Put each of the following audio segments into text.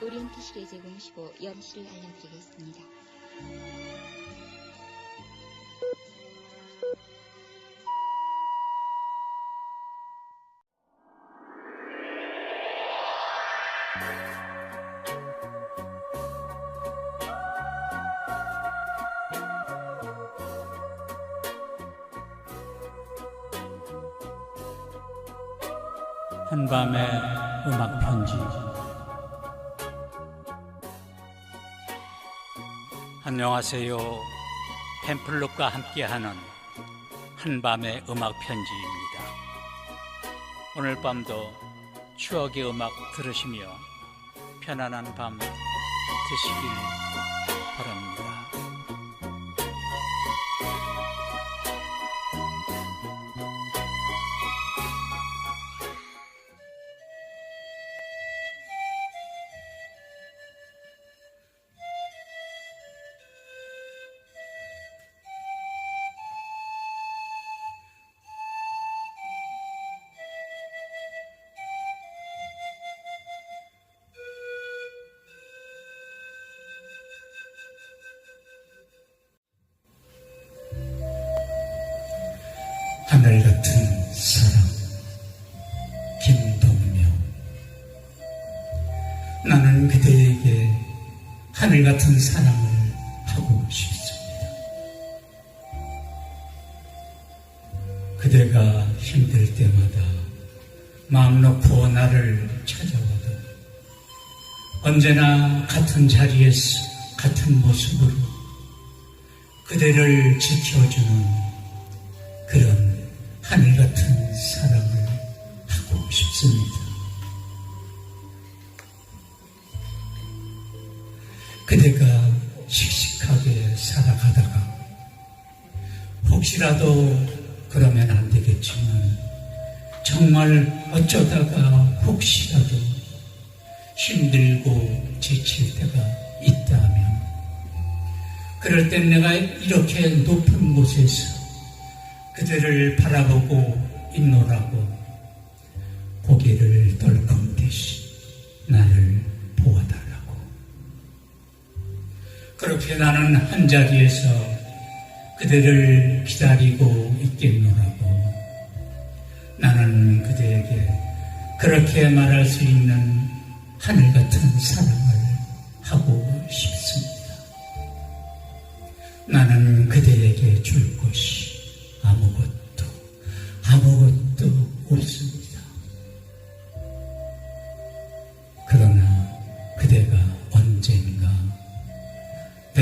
오리엔트 시계 제공시고 염시를 알려드리겠습니다. 한밤의 음악 편지. 안녕하세요. 펜플룩과 함께하는 한밤의 음악 편지입니다. 오늘 밤도 추억의 음악 들으시며 편안한 밤 되시길 하늘 같은 사랑 김동명 나는 그대에게 하늘 같은 사랑을 하고 싶습니다. 그대가 힘들 때마다 마음 놓고 나를 찾아와도 언제나 같은 자리에서 같은 모습으로 그대를 지켜주는 그런 하늘 같은 사랑을 하고 싶습니다. 그대가 씩씩하게 살아가다가 혹시라도 그러면 안 되겠지만 정말 어쩌다가 혹시라도 힘들고 지칠 때가 있다면 그럴 땐 내가 이렇게 높은 곳에서 그대를 바라보고 있노라고. 고개를 떨군듯이 나를 보아달라고. 그렇게 나는 한자리에서 그대를 기다리고 있겠노라고. 나는 그대에게 그렇게 말할 수 있는 하늘 같은 사랑을 하고 싶습니다. 나는 그대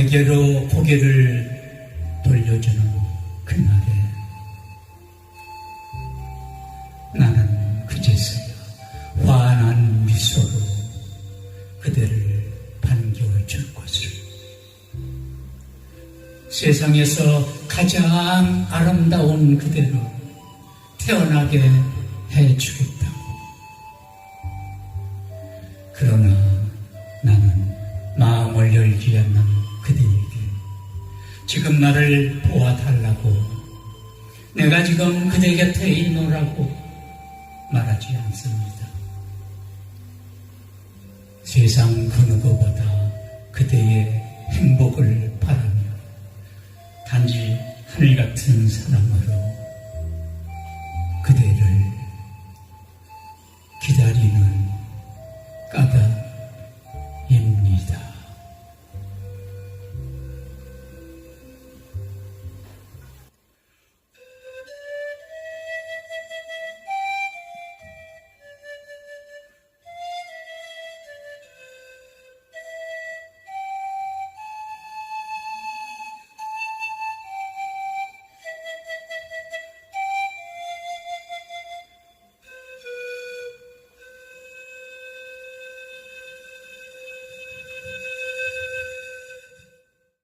내게로 고개를 돌려주는 그날에 나는 그제서야 환한 미소로 그대를 반겨 줄 것을 세상에서 가장 아름다운 그대로 태어나게 해주겠다고. 그러나 나는 마음을 열지 않는 그대에게 지금 나를 보아달라고 내가 지금 그대 곁에 있노라고 말하지 않습니다. 세상 그 누구보다 그대의 행복을 바라며 단지 하늘 같은 사랑으로 그대를 기다리는 까닭